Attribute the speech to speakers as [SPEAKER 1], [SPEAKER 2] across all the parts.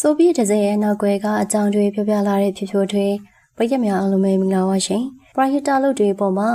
[SPEAKER 1] ဆိုဗီယက်ဒဇင်ရဲ့နောက်ွယ်ကအကြောင်းတွေပြောပြလာတဲ့ဖြစ်ဖြိုးတွေပရိသတ်များအားလုံးပဲမင်္ဂလာပါရှင်။ပရိုဟီတာလုပ်တွေပေါ်မှာ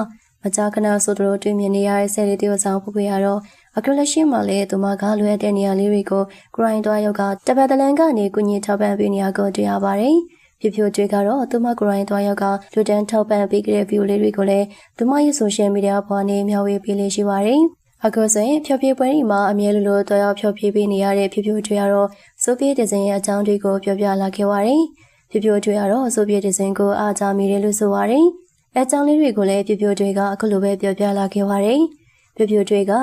[SPEAKER 1] မကြာခဏဆိုတို့တွေ့မြင်နေရတဲ့ဆယ်ရီတယောက်ဆောင်ပုဂ္ဂိုလ်ရတော့အခုလက်ရှိမှာလည်းသူမကလွယ်တဲ့နေရာလေးတွေကိုဂရိုင်းသွားရောက်ကတပတ်တလန်ကနေကုညင်ထောက်ပံ့ပေးနေရကိုတွေ့ရပါတယ်။ဖြစ်ဖြိုးတွေကတော့သူမဂရိုင်းသွားရောက်ကလူတန်းထောက်ပံ့ပေးခဲ့တဲ့ view လေးတွေကိုလည်းသူမရဲ့ social media ပေါ်နေမျှဝေပေးလေးရှိပါတယ်။အခုဆိုရင်ဖြောပြပွဲဒီမှာအမြဲလိုလိုတော်ရောက်ဖြောပြပေးနေရတဲ့ဖြိုးဖြိုးတွေကတော့ ဆိုဗီယက်ဒီဇင်ရဲ့အကြောင်းတွေကိုပြောပြလာခဲ့ပါတယ်။ဖြိုးဖြိုးတွေကတော့ဆိုဗီယက်ဒီဇင်ကိုအားကြမိတယ်လို့ဆိုပါတယ်။အကြောင်းလေးတွေကိုလည်းဖြိုးဖြိုးတွေကအခုလိုပဲပြောပြလာခဲ့ပါတယ်။ဖြိုးဖြိုးတွေက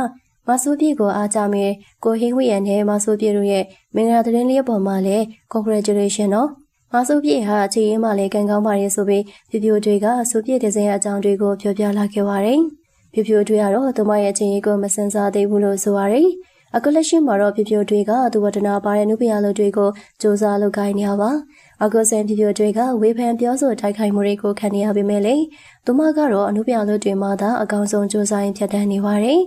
[SPEAKER 1] မဆိုးပြေကိုအားကြမိကိုဟင်းဝီယန်နဲ့မဆိုးပြေတို့ရဲ့မင်္ဂလာသတင်းလေးပေါ်မှာလည်း congratulation နော်။မဆိုးပြေဟာအခြေရင်းမှလည်းကံကောင်းပါရဲ့ဆိုပြီးဖြိုးဖြိုးတွေကဆိုပြေဒီဇင်ရဲ့အကြောင်းတွေကိုပြောပြလာခဲ့ပါတယ်။ဖြိုဖြိုတွေကတော့သူမရဲ့အချင်းကြီးကိုမစင်စားသေးဘူးလို့ဆိုပါရယ် အခုလက်ရှိမှာတော့ဖြိုဖြိုတွေကသူဝတ္တနာပါတဲ့နုပညာလူတွေကိုစူးစမ်းလုပ်ကိုင်နေရပါအကုဆန်ဖြိုဖြိုတွေကဝေဖန်ပြောဆိုတိုက်ခိုက်မှုတွေကိုခံနေရပေမဲ့လေသူမကတော့အနုပညာလူတွေမှာသာအကောင်ဆုံးစူးစမ်းရင်ဖြတ်တန်းနေပါတယ်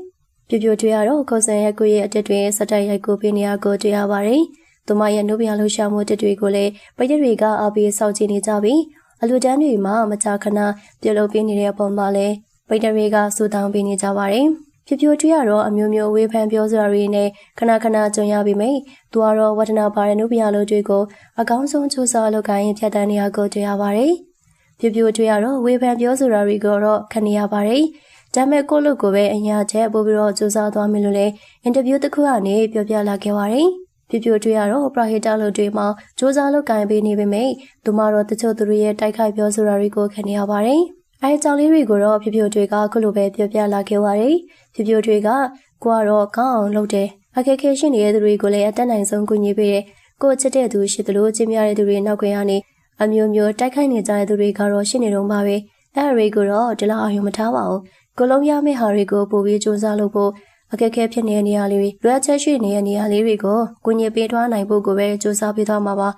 [SPEAKER 1] ဖြိုဖြိုတွေကတော့အကုဆန်ရဲ့ကိုယ့်ရဲ့အတက်တွေစက်တိုက်ရိုက်ကိုပေးနေရကိုတွေ့ရပါတယ်သူမရဲ့နုပညာလှူရှာမှုတက်တွေကိုလည်းပရိသတ်တွေကအပြေစောင့်ကြည့်နေကြပြီးအလူတန်းတွေမှာမကြာခဏပြုလုပ်ပေးနေတဲ့အပေါ်မှာလည်းပရိသတ်တွေကစူတောင်းပေးနေကြပါတယ်။ ဖြူဖြူထွေးရတော့အမျိုးမျိုးဝေဖန်ပြောစရာတွေနဲ့ခဏခဏကြုံရပြီမိသူကတော့ဝတ္တနာပါတဲ့နုပညာလိုတွေကိုအကောင်းဆုံးစူးစမ်းလုပ်ကိုင်းဖြတ်တန်းနေရကိုတွေ့ရပါတယ်။ဖြူဖြူထွေးရတော့ဝေဖန်ပြောစရာတွေကတော့ခဏရပါတယ်။ဒါမဲ့ကိုလုတ်ကိုပဲအညာချက်ပို့ပြီးတော့စူးစမ်းသွားမယ်လို့လည်းအင်တာဗျူးတစ်ခုကနေပြောပြလာခဲ့ပါတယ်။ပြပြတွေ့ရတော့ပရဟိတလို့တွေမှာစူးစမ်းလုပ်ကိုင်းပေးနေပေမဲ့သူမတော့တချို့သူတွေရဲ့တိုက်ခိုက်ပြောဆိုတာတွေကိုခံရပါတယ်။ အဲအကြောင်းလေးတွေကိုတော့ဖြိုဖြိုတွေကခုလိုပဲပြောပြလာခဲ့ပါတယ်ဖြိုဖြိုတွေကကိုကတော့ကောင်းအောင်လုပ်တယ်အခက်ခဲရှိနေတဲ့သူတွေကိုလည်းအတက်နိုင်ဆုံးကူညီပေးတယ်ကိုချစ်တဲ့သူရှိသလိုချင်းများတဲ့သူတွေနောက်ခွင်ကနေအမျိုးမျိုးတိုက်ခိုက်နေကြတဲ့သူတွေကတော့ရှိနေတော့ပါပဲအဲအရေးကိုတော့ဒီလောက်အောင်မထားပါဘူးကိုလုံးရမယ့်ဟာတွေကိုပို့ပြီးစူးစမ်းလုပ်ဖို့အခက်ခဲဖြစ်နေတဲ့နေရာလေးတွေလွယ်ချက်ရှိနေတဲ့နေရာလေးတွေကိုကုညီပေးထွားနိုင်ဖို့ကိုပဲစူးစမ်းပေးသွားမှာပါ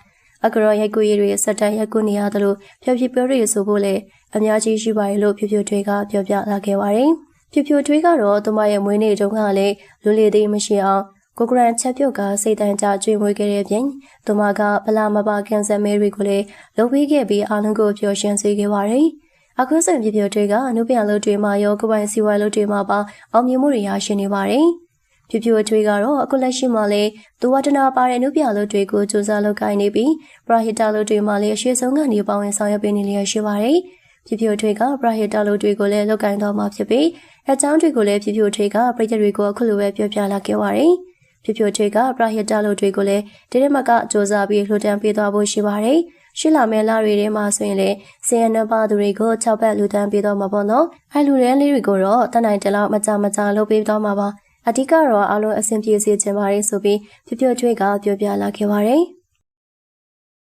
[SPEAKER 1] အကရောရိုက်ကူရည်တွေစက်တန်ရိုက်ကူနေရတယ်လို့ဖြောဖြေပြောရည်ဆိုဖို့လေအများကြီးရှိပါတယ်လို့ဖြူဖြူထွေးကပြောပြလာခဲ့ပါတယ်။ဖြူဖြူထွေးကတော့သူမရဲ့မွေးနေ့တုန်းကလည်းလူလေသေးမရှိအောင်ကိုဂရန်ချက်ပြုတ်ကစိတ်တန်ကြကျွေးမွေးခဲ့တဲ့ပြင်သူမကဗလာမပါကန်ဆယ်မဲတွေကိုလည်းလုပ်ပေးခဲ့ပြီးအားလုံးကိုပျော်ရွှင်စေခဲ့ပါတယ်။အခုဆိုရင်ပြပြတွေကအနုပညာလုပ်တွေမှာရောကပိုင်စီဝါလုပ်တွေမှာပါအောင်မြင်မှုတွေရရှိနေပါတယ်။ ဖြူဖြူအထွေးကတော့အခုလက်ရှိမှာလည်းသူဝတ္တနာပါတဲ့အနုပြလုပ်တွေကိုစူးစမ်းလုပ်ကိုင်နေပြီးပရာဟီတာလုပ်တွေမှာလည်းအရှိဆုံးကနေပါဝင်ဆောင်ရွက်ပေးနေလျက်ရှိပါတယ်။ဖြူဖြူထွေကပရဟိတလို့တွေကိုလည်းလောက်ကင်တော်မှာဖြစ်ပြီးအကြောင်းတွေကိုလည်းဖြူဖြူထွေကပြည်သူတွေကိုအခုလိုပဲပြောပြလာခဲ့ပါတယ်။ဖြူဖြူထွေကပရဟိတလို့တွေကိုလည်းဒီနေ့မှကစ조사ပြီးလှူဒန်းပေးသွားဖို့ရှိပါတယ်။ရှိလာမယ့်လတွေထဲမှာဆိုရင်လည်းစင်ရနပါသူတွေကို၆ဘက်လူတန်းပေးတော့မှာပေါ့နော်။အဲလူရန်လေးတွေကိုတော့တနိုင်တလောက်မကြမကြလုပ်ပေးတော့မှာပါ။ အဓိကတော့အလုံးအဆင်ပြေစေချင်ပါတယ်ဆိုပြီးဖြူဖြူထွေးကပြောပြလာခဲ့ပါတယ်။